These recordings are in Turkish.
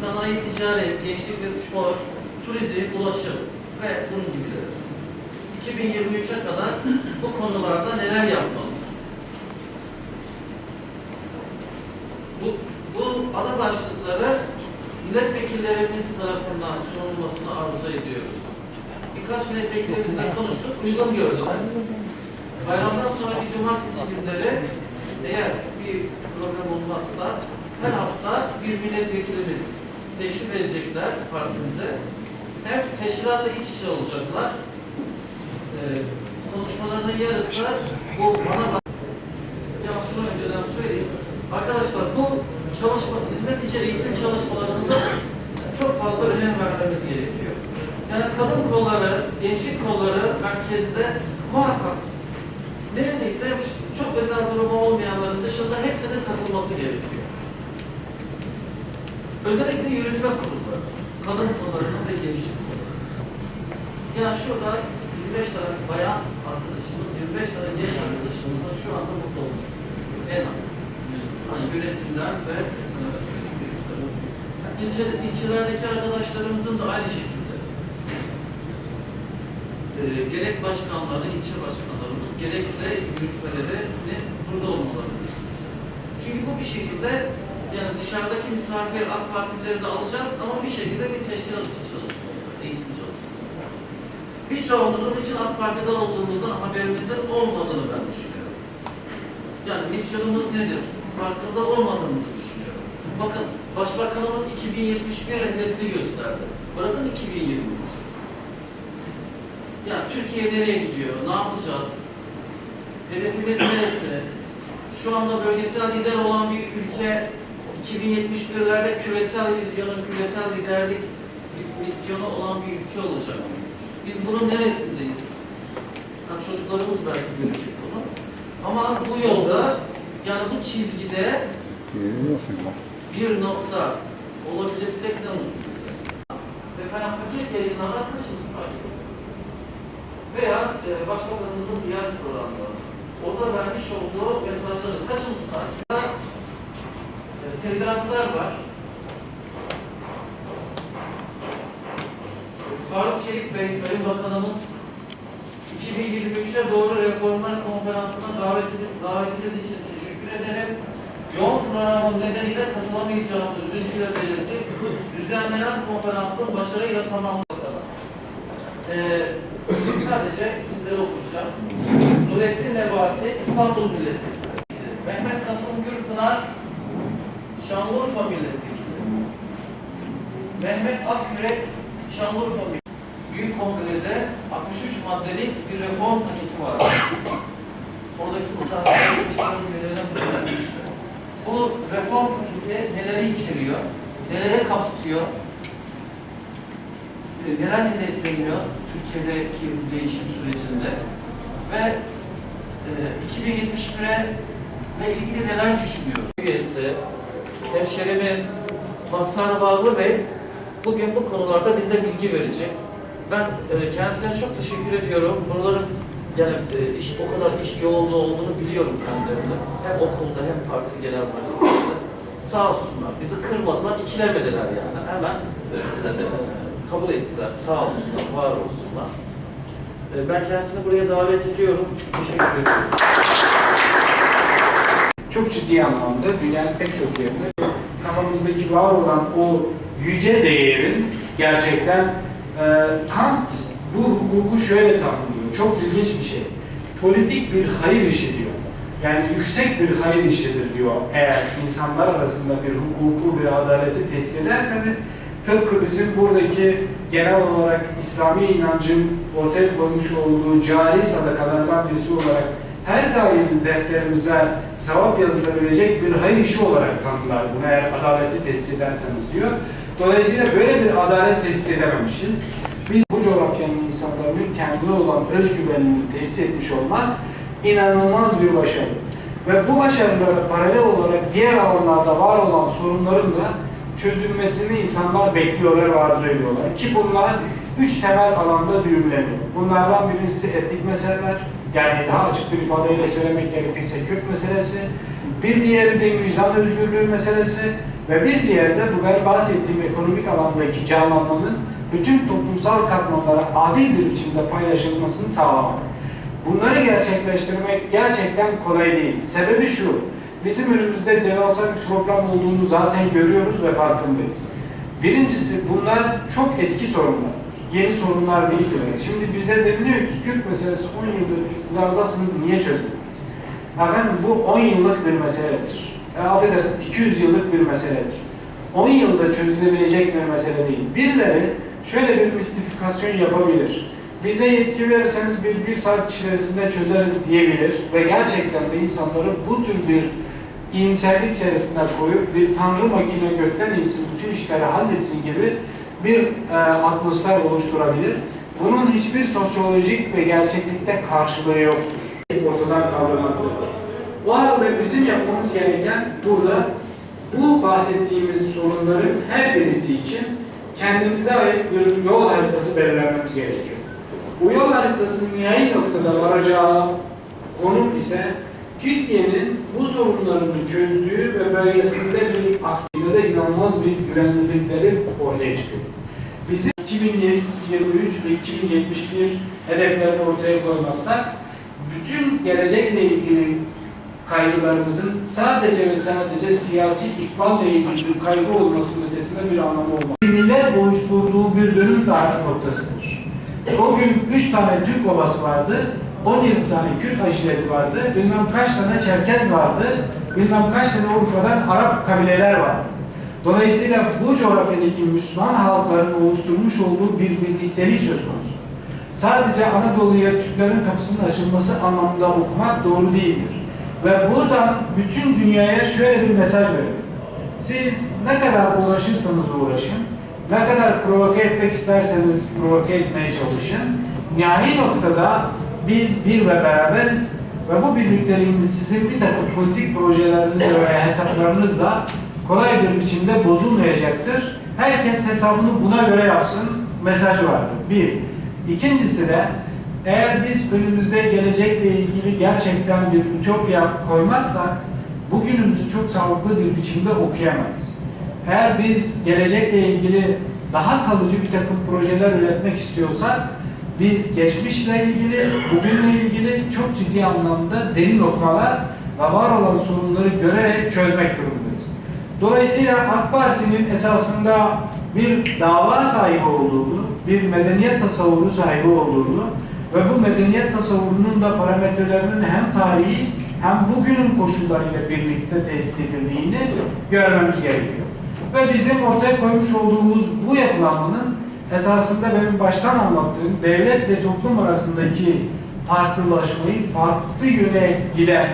Sanayi, ticaret, gençlik ve spor, turizm, ulaşım ve bunun gibileri. 2023'e kadar bu konularda neler yapmalıyız? Birkaç milletvekilimizle konuştuk, uygun gördüler. Bayramdan sonra bir cumartesi günleri eğer bir program olmazsa her hafta bir milletvekilimiz teşrif edecekler partimize. Hem teşkilatla iç içe olacaklar. Ee, konuşmalarının yarısı bu bana kadın kolları, gençlik kolları merkezde muhakkak neredeyse çok özel durumu olmayanların dışında hepsinin katılması gerekiyor. Özellikle yürütme kurulları, kadın kollarının ve gençlik kolları. Yani şurada 25 tane bayan arkadaşımız, 25 tane genç arkadaşımız da şu anda mutlu olmuş. En az. Hani yönetimden ve e, ilçe, ilçelerdeki arkadaşlarımızın da aynı şekilde e, gerek başkanları, ilçe başkanlarımız, gerekse yürütmelerinin burada olmalarını. Çünkü bu bir şekilde yani dışarıdaki misafir AK Partilileri de alacağız ama bir şekilde bir teşkilat için çalışmalı, eğitim çalışmalı. Birçoğumuzun için AK Parti'de olduğumuzdan haberimizin olmadığını ben düşünüyorum. Yani misyonumuz nedir? Farkında olmadığımızı düşünüyorum. Bakın Başbakanımız 2071 hedefini gösterdi. Bırakın 2023. Ya Türkiye nereye gidiyor? Ne yapacağız? Hedefimiz neresi? Şu anda bölgesel lider olan bir ülke 2071'lerde küresel vizyonun, küresel liderlik misyonu olan bir ülke olacak. Biz bunun neresindeyiz? Ha, çocuklarımız belki görecek bunu. Ama bu yolda, yani bu çizgide bir nokta olabilirsek ne olur bize? Efendim paket yayınlarına kaçınız takip? Veya e, Başbakanımızın diğer programları. Orada vermiş olduğu mesajları kaçınız takip? E, telgraflar var. Faruk Çelik Bey, Sayın Bakanımız 2023'e doğru reformlar konferansına davet davetiniz için teşekkür ederim. Yoğun programın nedeniyle katılamayacağımızı üzüntüyle belirtip düzenlenen konferansın başarıyla tamamlandı. Ee, sadece isimleri okuyacağım. Nurettin Nebati, İstanbul Milletvekili. Mehmet Kasım Gürpınar, Şanlıurfa Milletvekili. Mehmet Akyürek, Şanlıurfa Milletvekili. Büyük Kongre'de 63 maddelik bir reform paketi var. Oradaki misafirlerin. Bu reform paketi neleri içeriyor, nelere kapsıyor, neler hedefleniyor Türkiye'deki değişim sürecinde ve e, 2071'e ile ilgili neler düşünüyor? Üyesi, hemşerimiz Mazhar Bağlı Bey bugün bu konularda bize bilgi verecek. Ben e, kendisine çok teşekkür ediyorum. Buraların yani e, iş, o kadar iş yoğunluğu olduğunu biliyorum kendilerinde. Hem okulda hem parti genel merkezinde. Sağ olsunlar. Bizi kırmadılar, ikilemediler yani. Hemen kabul ettiler. Sağ olsunlar, var olsunlar. E, ben kendisini buraya davet ediyorum. Teşekkür ederim. çok ciddi anlamda dünyanın pek çok yerinde kafamızdaki var olan o yüce değerin gerçekten e, Kant bu hukuku şöyle tanımlıyor. Çok ilginç bir şey. Politik bir hayır işi diyor. Yani yüksek bir hayır işidir diyor. Eğer insanlar arasında bir hukuku, bir adaleti tesis ederseniz tıpkı bizim buradaki genel olarak İslami inancın ortaya koymuş olduğu cari sadakalardan birisi olarak her daim defterimize sevap yazılabilecek bir hayır işi olarak tanımlar bunu eğer adaleti tesis ederseniz diyor. Dolayısıyla böyle bir adalet tesis edememişiz. Biz bu coğrafyanın insanların kendine olan özgüvenini tesis etmiş olmak inanılmaz bir başarı. Ve bu başarılara paralel olarak diğer alanlarda var olan sorunların da çözülmesini insanlar bekliyorlar ve arzu ediyorlar. Ki bunlar üç temel alanda düğümleniyor. Bunlardan birincisi etnik meseleler, yani daha açık bir ifadeyle söylemek gerekirse Kürt meselesi, bir diğeri de vicdan özgürlüğü meselesi ve bir diğeri de bu bahsettiğim ekonomik alandaki canlanmanın bütün toplumsal katmanlara adil bir biçimde paylaşılmasını sağlamak. Bunları gerçekleştirmek gerçekten kolay değil. Sebebi şu, bizim önümüzde devasa bir problem olduğunu zaten görüyoruz ve farkındayız. Birincisi bunlar çok eski sorunlar. Yeni sorunlar değil demek. Şimdi bize deniliyor ki Kürt meselesi 10 yıldır iktidardasınız niye çözülmez? Efendim bu 10 yıllık bir meseledir. E, affedersin 200 yıllık bir meseledir. 10 yılda çözülebilecek bir mesele değil. Birileri şöyle bir mistifikasyon yapabilir. Bize yetki verirseniz bir, bir saat içerisinde çözeriz diyebilir ve gerçekten de insanları bu tür bir iyimserlik içerisine koyup bir tanrı makine gökten insin, bütün işleri halletsin gibi bir e, atmosfer oluşturabilir. Bunun hiçbir sosyolojik ve gerçeklikte karşılığı yoktur. Ortadan kaldırmaktır. O halde bizim yapmamız gereken burada bu bahsettiğimiz sorunların her birisi için kendimize ait bir yol haritası belirlememiz gerekiyor. Bu yol haritasının nihai noktada varacağı konum ise Türkiye'nin bu sorunlarını çözdüğü ve bölgesinde bir aktivite inanılmaz bir güvenlilikleri ortaya çıkıyor. Bizim 2023 ve 2071 hedeflerini ortaya koymazsak bütün gelecekle ilgili kaygılarımızın sadece ve sadece siyasi ikballe ilgili bir kaygı olmasının ötesinde bir anlamı olmaz. Miller oluşturduğu bir dönüm tarih noktasıdır. O gün üç tane Türk obası vardı, 17 tane Kürt aşireti vardı, bilmem kaç tane Çerkez vardı, bilmem kaç tane Urfa'dan Arap kabileler vardı. Dolayısıyla bu coğrafyadaki Müslüman halkların oluşturmuş olduğu bir birliktelik söz konusu. Sadece Anadolu'ya Türklerin kapısının açılması anlamında okumak doğru değildir. Ve buradan bütün dünyaya şöyle bir mesaj verelim. Siz ne kadar uğraşırsanız uğraşın, ne kadar provoke etmek isterseniz provoke etmeye çalışın. Nihai noktada biz bir ve beraberiz ve bu birlikteliğimiz sizin bir takım politik projelerinizle veya hesaplarınızla kolay bir biçimde bozulmayacaktır. Herkes hesabını buna göre yapsın mesajı vardır. Bir. İkincisi de eğer biz önümüze gelecekle ilgili gerçekten bir ütopya koymazsak bugünümüzü çok sağlıklı bir biçimde okuyamayız. Eğer biz gelecekle ilgili daha kalıcı bir takım projeler üretmek istiyorsak biz geçmişle ilgili, bugünle ilgili çok ciddi anlamda derin okumalar ve var olan sorunları görerek çözmek durumundayız. Dolayısıyla AK Parti'nin esasında bir dava sahibi olduğunu, bir medeniyet tasavvuru sahibi olduğunu ve bu medeniyet tasavvurunun da parametrelerinin hem tarihi hem bugünün koşullarıyla birlikte tesis edildiğini görmemiz gerekiyor. Ve bizim ortaya koymuş olduğumuz bu yapılanmanın esasında benim baştan anlattığım devletle toplum arasındaki farklılaşmayı farklı yöne giden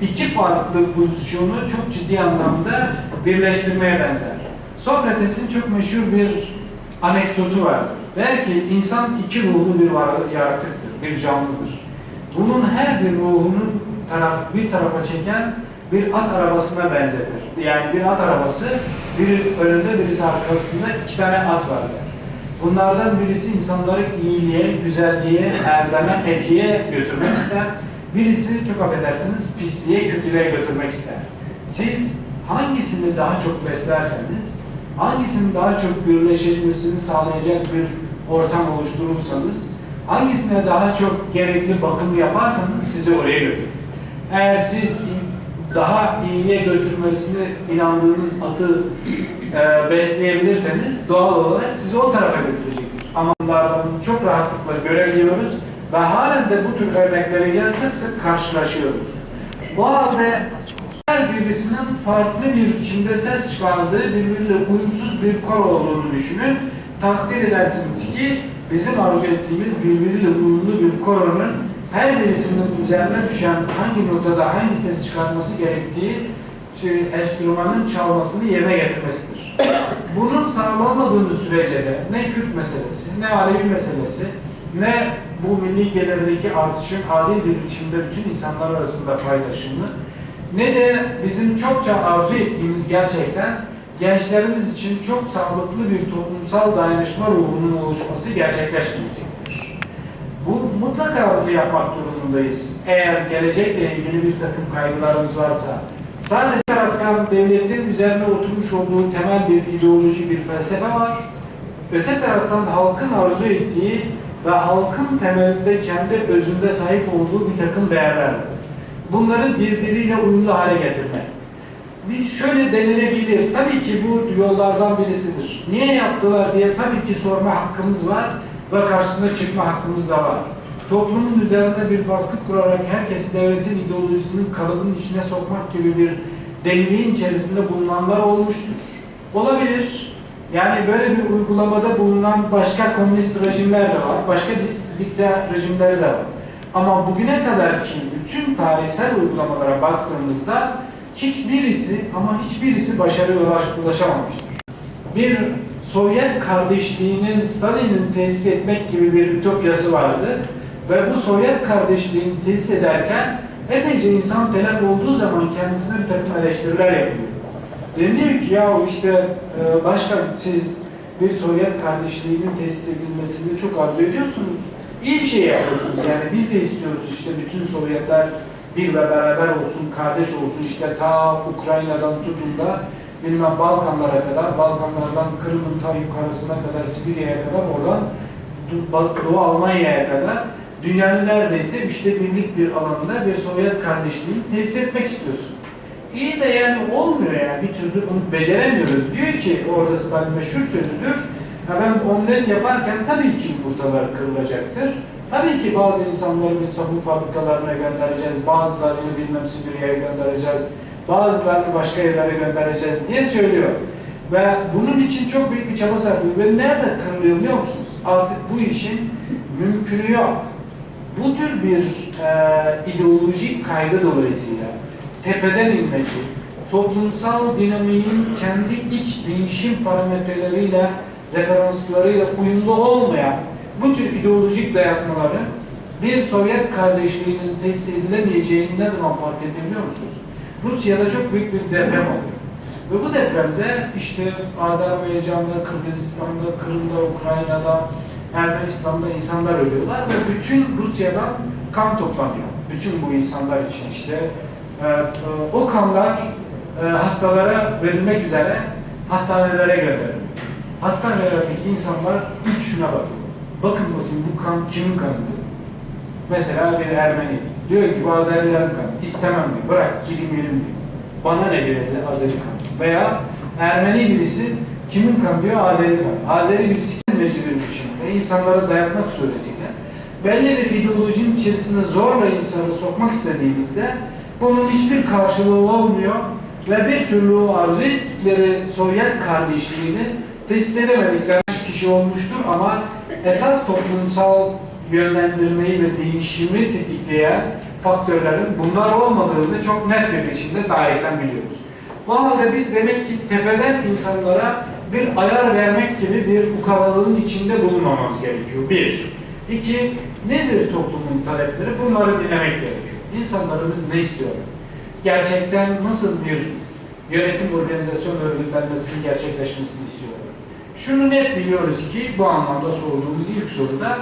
iki farklı pozisyonu çok ciddi anlamda birleştirmeye benzer. Sokrates'in çok meşhur bir anekdotu vardır. Der ki insan iki ruhlu bir var, yaratıktır, bir canlıdır. Bunun her bir ruhunun taraf, bir tarafa çeken bir at arabasına benzetir. Yani bir at arabası, biri önünde birisi arkasında iki tane at var. der. Bunlardan birisi insanları iyiliğe, güzelliğe, erdeme, etiğe götürmek ister. Birisi çok affedersiniz pisliğe, kötülüğe götürmek ister. Siz hangisini daha çok beslerseniz, hangisinin daha çok birleşilmesini sağlayacak bir ortam oluşturursanız, hangisine daha çok gerekli bakım yaparsanız sizi oraya götürür. Eğer siz daha iyiye götürmesine inandığınız atı e, besleyebilirseniz doğal olarak sizi o tarafa götürecektir. Ama bunlardan çok rahatlıkla görebiliyoruz ve halen de bu tür örnekleriyle sık sık karşılaşıyoruz. Bu halde her birisinin farklı bir biçimde ses çıkardığı birbiriyle uyumsuz bir kor olduğunu düşünün. Takdir edersiniz ki bizim arzu ettiğimiz birbiriyle uyumlu bir koronun her birisinin üzerine düşen hangi notada hangi ses çıkarması gerektiği şey, enstrümanın çalmasını yerine getirmesidir. Bunun sağlanmadığını sürece de ne Kürt meselesi, ne Alevi meselesi, ne bu milli gelirdeki artışın adil bir biçimde bütün insanlar arasında paylaşımı, ne de bizim çokça arzu ettiğimiz gerçekten gençlerimiz için çok sağlıklı bir toplumsal dayanışma ruhunun oluşması gerçekleşmeyecektir. Mutlaka bunu yapmak durumundayız. Eğer gelecekle ilgili bir takım kaygılarımız varsa, sadece taraftan devletin üzerine oturmuş olduğu temel bir ideoloji, bir felsefe var. Öte taraftan halkın arzu ettiği ve halkın temelinde kendi özünde sahip olduğu bir takım değerler. Bunları birbiriyle uyumlu hale getirmek. Bir şöyle denilebilir, tabii ki bu yollardan birisidir. Niye yaptılar diye tabii ki sorma hakkımız var ve karşısına çıkma hakkımız da var. Toplumun üzerinde bir baskı kurarak herkesi devletin ideolojisinin kalıbının içine sokmak gibi bir deniliğin içerisinde bulunanlar olmuştur. Olabilir. Yani böyle bir uygulamada bulunan başka komünist rejimler de var, başka dik- dikta rejimleri de var. Ama bugüne kadar ki bütün tarihsel uygulamalara baktığımızda hiçbirisi ama hiçbirisi başarıya ulaş- ulaşamamıştır. Bir Sovyet kardeşliğinin Stalin'in tesis etmek gibi bir ütopyası vardı ve bu Sovyet kardeşliğini tesis ederken epeyce insan telef olduğu zaman kendisine bir takım eleştiriler yapıyor. Deniyor ki ya işte e, başkan siz bir Sovyet kardeşliğinin tesis edilmesini çok arzu ediyorsunuz. İyi bir şey yapıyorsunuz yani biz de istiyoruz işte bütün Sovyetler bir ve beraber olsun, kardeş olsun işte ta Ukrayna'dan tutun da bilmem Balkanlara kadar, Balkanlardan Kırım'ın ta yukarısına kadar, Sibirya'ya kadar oradan Doğu Almanya'ya kadar dünyanın neredeyse üçte birlik bir alanda bir Sovyet kardeşliğini tesis etmek istiyorsun. İyi de yani olmuyor yani bir türlü onu beceremiyoruz. Diyor ki orada Stalin meşhur sözüdür. Ya ben omlet yaparken tabii ki yumurtalar kırılacaktır. Tabii ki bazı insanları biz sabun fabrikalarına göndereceğiz, bazılarını bilmem Sibirya'ya göndereceğiz, bazılarını başka yerlere göndereceğiz diye söylüyor. Ve bunun için çok büyük bir çaba sarf ediyor. Ve nerede kırılıyor biliyor musunuz? Artık bu işin mümkünü yok. Bu tür bir e, ideolojik kaygı dolayısıyla tepeden inmesi, toplumsal dinamiğin kendi iç değişim parametreleriyle, referanslarıyla uyumlu olmayan bu tür ideolojik dayatmaları bir Sovyet kardeşliğinin tesis edilemeyeceğini ne zaman fark edebiliyor musunuz? Rusya'da çok büyük bir deprem oluyor. Ve bu depremde işte Azerbaycan'da, Kırgızistan'da, Kırım'da, Ukrayna'da, Ermenistan'da insanlar ölüyorlar ve bütün Rusya'dan kan toplanıyor. Bütün bu insanlar için işte e, e, o kanlar e, hastalara verilmek üzere hastanelere gönderiliyor. Hastanelerdeki insanlar ilk şuna bakıyor. Bakın bakayım bu kan kimin kanı. Mesela bir Ermeni diyor ki bu Azerilerin kanı. İstemem diyor. Bırak gidin yerim diyor. Bana ne diyor Azer- Azeri kanı. Veya Ermeni birisi kimin kanı diyor Azeri kanı. Azeri birisi kendince bir biçimde insanlara dayatmak suretiyle belli bir ideolojinin içerisinde zorla insanı sokmak istediğimizde bunun hiçbir karşılığı olmuyor ve bir türlü o arzu ettikleri Sovyet kardeşliğini tesis edemedikleri kişi olmuştur ama esas toplumsal yönlendirmeyi ve değişimi tetikleyen faktörlerin bunlar olmadığını çok net bir biçimde tarihten biliyoruz. Bu halde biz demek ki tepeden insanlara bir ayar vermek gibi bir ukalalığın içinde bulunmamamız gerekiyor. Bir. İki, nedir toplumun talepleri? Bunları dinlemek gerekiyor. İnsanlarımız ne istiyorlar? Gerçekten nasıl bir yönetim organizasyon örgütlenmesinin gerçekleşmesini istiyorlar? Şunu net biliyoruz ki bu anlamda sorduğumuz ilk soruda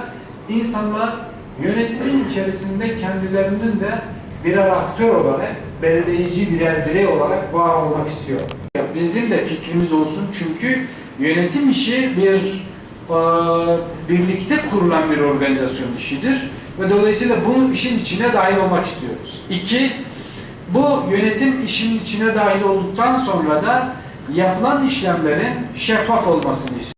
insanlar yönetimin içerisinde kendilerinin de birer aktör olarak, belirleyici birer birey olarak var olmak istiyor. Bizim de fikrimiz olsun çünkü yönetim işi bir e, birlikte kurulan bir organizasyon işidir ve dolayısıyla bunu işin içine dahil olmak istiyoruz. İki, bu yönetim işin içine dahil olduktan sonra da yapılan işlemlerin şeffaf olmasını istiyoruz.